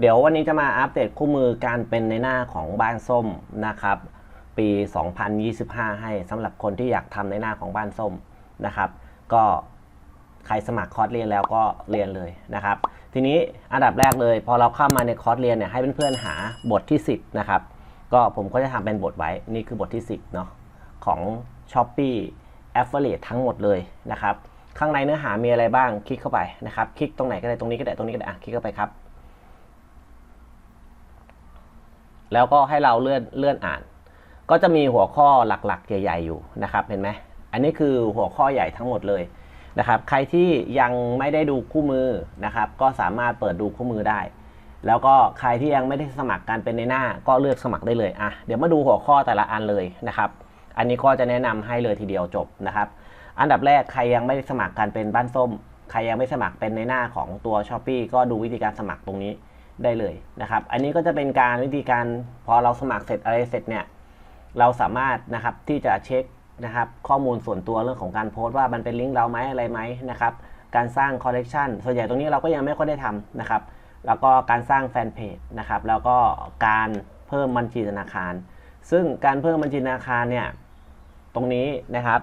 เดี๋ยววันนี้จะมาอัปเดตคู่มือการเป็นในหน้าของบ้านส้มนะครับ ปี 2025 ให้สำหรับคนที่อยากทำในหน้าของบ้านส้มนะครับ ก็ใครสมัครคอร์สเรียนแล้วก็เรียนเลยนะครับ ทีนี้อันดับแรกเลย พอเราเข้ามาในคอร์สเรียนเนี่ยให้เพื่อนๆหาบทที่ 10 นะครับ ก็ผมก็จะทำเป็นบทไว้นี่คือบทที่ 10เนาะของ s h o p e e Affiliate ทั้งหมดเลยนะครับ ข้างในเนื้อหามีอะไรบ้างคลิกเข้าไปนะครับ คลิกตรงไหนก็ได้ตรงนี้ก็ได้ตรงนี้ก็ได้อะคลิกเข้าไปครับ แล้วก็ให้เราเลื่อนเลื่อนอ่าน ก็จะมีหัวข้อหลักๆ ใหญ่ๆอยู่นะครับเห็นไหมอันนี้คือหัวข้อใหญ่ทั้งหมดเลยนะครับ ใครที่ยังไม่ได้ดูคู่มือนะครับ ก็สามารถเปิดดูคู่มือได้ แล้วก็ใครที่ยังไม่ได้สมัครการเป็นในหน้าก็เลือกสมัครได้เลยอะเดี๋ยวมาดูหัวข้อแต่ละอันเลยนะครับ อันนี้ก็จะแนะนำให้เลยทีเดียวจบนะครับ อันดับแรกใครยังไม่ได้สมัครการเป็นบ้านส้ม ใครยังไม่สมัครเป็นในหน้าของตัว s h อ p e e ก็ดูวิธีการสมัครตรงนี้ ได้เลยนะครับ อันนี้ก็จะเป็นการวิธีการพอเราสมัครเสร็จอะไรเสร็จเนี่ยเราสามารถนะครับที่จะเช็คนะครับข้อมูลส่วนตัวเรื่องของการโพสต์ว่ามันเป็นลิงก์เราไหมอะไรไหมนะครับการสร้างคอลเลกชันส่วนใหญ่ตรงนี้เราก็ยังไม่ค่อยได้ทำนะครับ แล้วก็การสร้างแฟนเพจนะครับ แล้วก็การเพิ่มบัญชีธนาคาร ซึ่งการเพิ่มบัญชีธนาคารเนี่ยตรงนี้นะครับ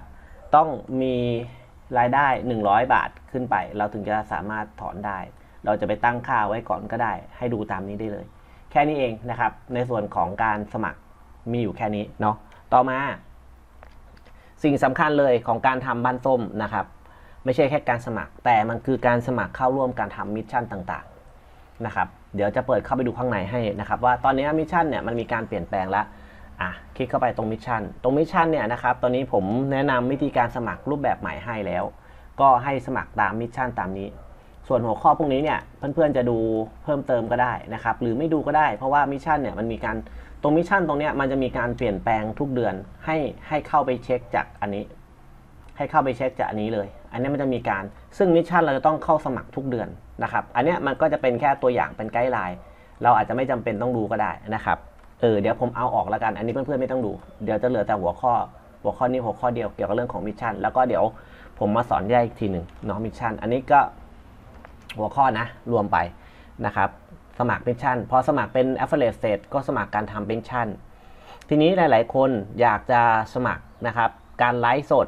ต้องมีรายได้ 100 บาทขึ้นไป เราถึงจะสามารถถอนได้ เราจะไปตั้งค่าไว้ก่อนก็ได้ ให้ดูตามนี้ได้เลย แค่นี้เองนะครับ ในส่วนของการสมัครมีอยู่แค่นี้เนาะต่อมา สิ่งสำคัญเลยของการทำบ้านส้มนะครับ ไม่ใช่แค่การสมัคร แต่มันคือการสมัครเข้าร่วมการทำมิชชั่นต่างๆนะครับเดี๋ยวจะเปิดเข้าไปดูข้างในให้นะครับว่าตอนนี้มิชชั่นเนี่ยมันมีการเปลี่ยนแปลงแล้วอะคลิกเข้าไปตรงมิชชั่น ตรงมิชชั่นเนี่ยนะครับ ตอนนี้ผมแนะนำวิธีการสมัครรูปแบบใหม่ให้แล้ว ก็ให้สมัครตามมิชชั่นตามนี้ ส่วนหัวข้อพวกนี้เนี่ยเพื่อนๆจะดูเพิ่มเติมก็ได้นะครับ หรือไม่ดูก็ได้ เพราะว่ามิชชั่นเนี่ยมันมีการตรงมิชชั่นตรงเนี้ยมันจะมีการเปลี่ยนแปลงทุกเดือนให้ให้เข้าไปเช็คจากอันนี้ ให้เข้าไปเช็คจากอันนี้เลย อันนี้มันจะมีการซึ่งมิชชั่นเราจะต้องเข้าสมัครทุกเดือนนะครับ อันเนี้ยมันก็จะเป็นแค่ตัวอย่างเป็นไกด์ไลน์เราอาจจะไม่จำเป็นต้องดูก็ได้นะครับเออเดี๋ยวผมเอาออกแล้วกันอันนี้เพื่อนๆไม่ต้องดูเดี๋ยวจะเหลือแต่หัวข้อหัวข้อนี้หัวข้อเดียวเกี่ยวกับเรื่องของมิชชั่นแล้วก็เดี๋ยวผมมาสอนแยกอีกทีหนึ่งเนาะมิชชั่นอันนี้ก็ หัวข้อนะ รวมไปนะครับ สมัครมิชชั่นพอสมัครเป็น affiliate เสร็จก็สมัครการทำมิชชั่นทีนี้หลาย ๆ คนอยากจะสมัครนะครับ การไลฟ์สด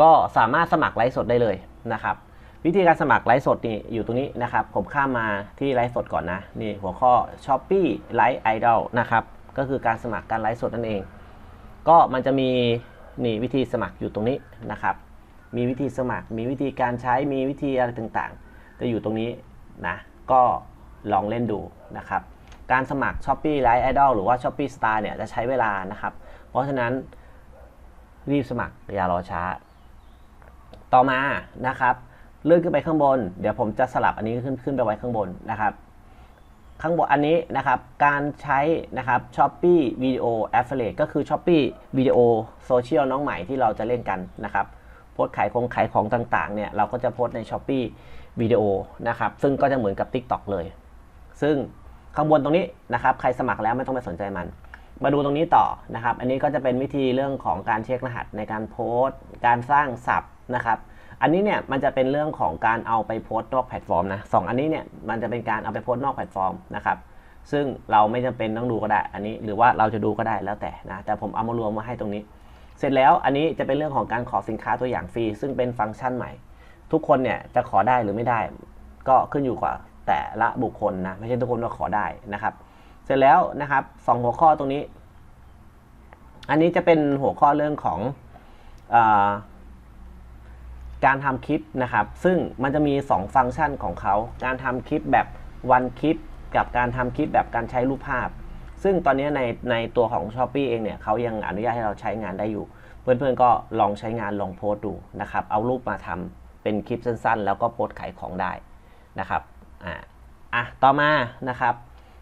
ก็สามารถสมัครไลฟ์สดได้เลยนะครับ วิธีการสมัครไลฟ์สดนี่อยู่ตรงนี้นะครับ ผมข้ามมาที่ไลฟ์สดก่อนนะนี่หัวข้อ s h o p e e ไลฟ์ไอดอลนะครับ ก็คือการสมัครการไลฟ์สดนั่นเอง ก็มันจะมีนี่วิธีสมัครอยู่ตรงนี้นะครับ มีวิธีสมัคร มีวิธีการใช้มีวิธีอะไรต่างๆ จะอยู่ตรงนี้นะก็ลองเล่นดูนะครับ การสมัคร s h o p e e ไลฟ์ไอดอลหรือว่า s h o p e e Star เนี่ยจะใช้เวลานะครับ เพราะฉะนั้นรีบสมัครอย่ารอช้า ต่อมานะครับเลื่อนขึ้นไปข้างบน เดี๋ยวผมจะสลับอันนี้ขึ้นขึ้นไปไว้ข้างบนนะครับ ข้างบนอันนี้นะครับ การใช้นะครับ s h o p e e Video Affiliate ก็คือ s h o p e e Video Social น้องใหม่ที่เราจะเล่นกันนะครับ โพสขายของขายของต่างๆเนี่ยเราก็จะโพสใน s h o p e e Video นะครับซึ่งก็จะเหมือนกับ TikTok เลย ซึ่งข้างบนตรงนี้นะครับใครสมัครแล้วไม่ต้องไปสนใจมัน มาดูตรงนี้ต่อนะครับ อันนี้ก็จะเป็นวิธีเรื่องของการเช็ครหัสในการโพสต์ การสร้างศัพท์นะครับ อันนี้เนี่ยมันจะเป็นเรื่องของการเอาไปโพสต์นอกแพลตฟอร์มนะสองอันนี้เนี่ยมันจะเป็นการเอาไปโพสต์นอกแพลตฟอร์มนะครับซึ่งเราไม่จำเป็นต้องดูก็ได้ อันนี้หรือว่าเราจะดูก็ได้แล้วแต่นะแต่ผมเอามารวมมาให้ตรงนี้ เสร็จแล้วอันนี้จะเป็นเรื่องของการขอสินค้าตัวอย่างฟรี ซึ่งเป็นฟังก์ชันใหม่ ทุกคนเนี่ยจะขอได้หรือไม่ได้ ก็ขึ้นอยู่กับแต่ละบุคคลนะไม่ใช่ทุกคนก็ขอได้นะครับ เสร็จแล้วนะครับสองหัวข้อตรงนี้ อันนี้จะเป็นหัวข้อเรื่องของอการทำคลิปนะครับ ซึ่งมันจะมี 2 ฟังก์ชันของเขา การทำคลิปแบบวันคลิป กับการทำคลิปแบบการใช้รูปภาพ ซึ่งตอนนี้ในในตัวของ s h อ p e e เองเนี่ยเขายังอนุญาตให้เราใช้งานได้อยู่ เพื่อนๆก็ลองใช้งานลองโพสต์ดูนะครับ เอารูปมาทำเป็นคลิปสั้นๆ แล้วก็โพสต์ขายของได้นะครับอ่าอะต่อมานะครับ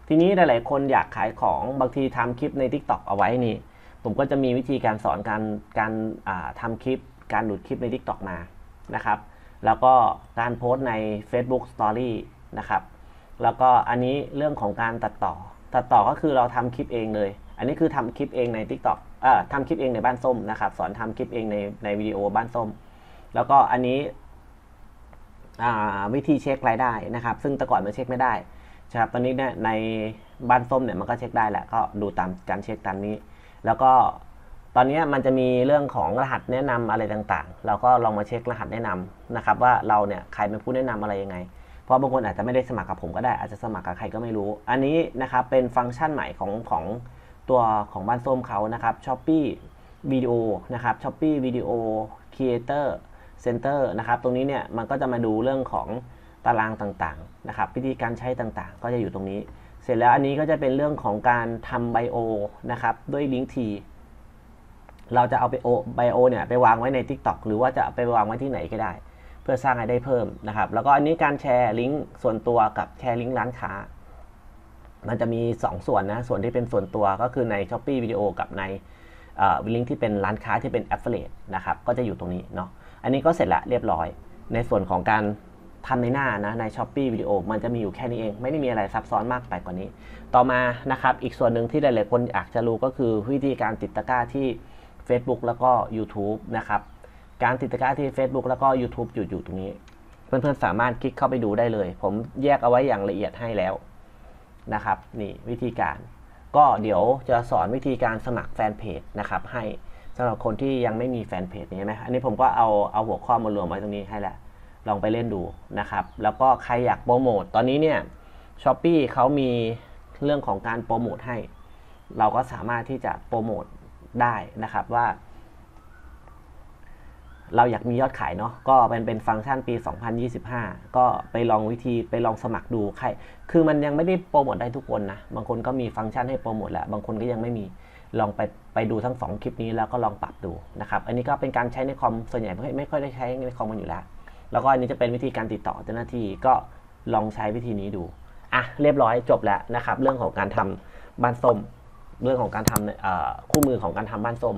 ทีนี้หลายๆคนอยากขายของบางทีทำคลิปใน TikTok เอาไว้นี่ ผมก็จะมีวิธีการสอนการการทำคลิป การดูดคลิปใน TikTok มานะครับ แล้วก็การโพสต์ใน Facebook Story นะครับแล้วก็อันนี้เรื่องของการตัดต่อ ตัดต่อก็คือเราทำคลิปเองเลย อันนี้คือทำคลิปเองใน TikTok เอ่อทำคลิปเองในบ้านส้มนะครับ สอนทำคลิปเองในในวิดีโอบ้านส้ม แล้วก็อันนี้อ่าวิธีเช็ครายได้นะครับ ซึ่งแต่ก่อนมันเช็คไม่ได้ครับตอนนี้เนี่ยในบ้านส้มเนี่ยมันก็เช็คได้แหละก็ดูตามการเช็คตามนี้ แล้วก็ตอนนี้มันจะมีเรื่องของรหัสแนะนำอะไรต่างๆ เราก็ลองมาเช็ครหัสแนะนำนะครับ ว่าเราเนี่ยใครเป็นผู้แนะนำอะไรยังไง เพราะบางคนอาจจะไม่ได้สมัครกับผมก็ได้อาจจะสมัครกับใครก็ไม่รู้ อันนี้นะครับเป็นฟังก์ชันใหม่ของของ ตัวของบ้านส้มเขานะครับช้อปปี้วิดีโอนะครับช้อปปี้วิดีโอครีเอเตอร์เซ็นเตอร์นะครับ ตรงนี้เนี่ยมันก็จะมาดูเรื่องของตารางต่างๆนะครับวิธีการใช้ต่างๆ ก็จะอยู่ตรงนี้ เสร็จแล้วอันนี้ก็จะเป็นเรื่องของการทำไบโอนะครับด้วยลิงก์ทีเราจะเอาไปโอไบโอเนี่ยไปวางไว้ใน TikTok หรือว่าจะไปวางไว้ที่ไหนก็ได้ เพื่อสร้างรายได้เพิ่มนะครับ แล้วก็อันนี้การแชร์ลิงก์ส่วนตัวกับแชร์ลิงก์ร้านค้า มันจะมี 2 ส่วนนะ ส่วนที่เป็นส่วนตัวก็คือใน s h อ p e e วิดีโอกับในวิลิงที่เป็นร้านค้าที่เป็น Affiliate นะครับ ก็จะอยู่ตรงนี้เนาะ อันนี้ก็เสร็จละเรียบร้อย ในส่วนของการทำในหน้านะใน s h อ p e e วิดีโอมันจะมีอยู่แค่นี้เอง ไม่ได้มีอะไรซับซ้อนมากไปกว่านี้ ต่อมานะครับ อีกส่วนหนึ่งที่หลายๆคนอยากจะรู้ก็คือวิธีการติดตะกร้าที่ Facebook แล้วก็ YouTube นะครับ การติดตะกร้าที่ Facebook แล้วก็ YouTube อยู่อยู่ตรงนี้ เพื่อนๆสามารถคลิกเข้าไปดูได้เลย ผมแยกเอาไว้อย่างละเอียดให้แล้ว นะครับนี่วิธีการ ก็เดี๋ยวจะสอนวิธีการสมัครแฟนเพจนะครับให้สำหรับคนที่ยังไม่มีแฟนเพจนี้ไหมอันนี้ผมก็เอาเอาหัวข้อมารวมไว้ตรงนี้ให้แหละลองไปเล่นดูนะครับ แล้วก็ใครอยากโปรโมทตอนนี้เนี่ยช้อปปีเขามีเรื่องของการโปรโมทให้ เราก็สามารถที่จะโปรโมทได้นะครับว่า เราอยากมียอดขายเนาะก็เป็นเป็นฟังก์ชันปี 2025 ก็ไปลองวิธีไปลองสมัครดูใครคือมันยังไม่ได้โปรโมทได้ทุกคนนะ บางคนก็มีฟังก์ชันให้โปรโมทแหละบางคนก็ยังไม่มีลองไปไปดูทั้ง 2 คลิปนี้แล้วก็ลองปรับดูนะครับ อันนี้ก็เป็นการใช้ในคอมส่วนใหญ่ไม่ไม่ค่อยได้ใช้ในคอมกันอยู่แล้ว แล้วก็อันนี้จะเป็นวิธีการติดต่อเจ้าหน้าที่ก็ลองใช้วิธีนี้ดูอะเรียบร้อยจบแล้วนะครับ เรื่องของการทำบ้านส้ม เรื่องของการทำคู่มือของการทำบ้านส้ม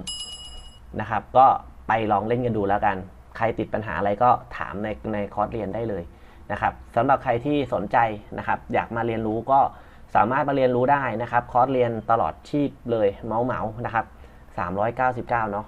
นะครับ ก็ ไปลองเล่นกันดูแล้วกัน ใครติดปัญหาอะไรก็ถามในในคอร์สเรียนได้เลยนะครับสำหรับใครที่สนใจนะครับ อยากมาเรียนรู้ก็สามารถมาเรียนรู้ได้นะครับ คอร์สเรียนตลอดชีพเลยเมาเมานะครับ399เนาะ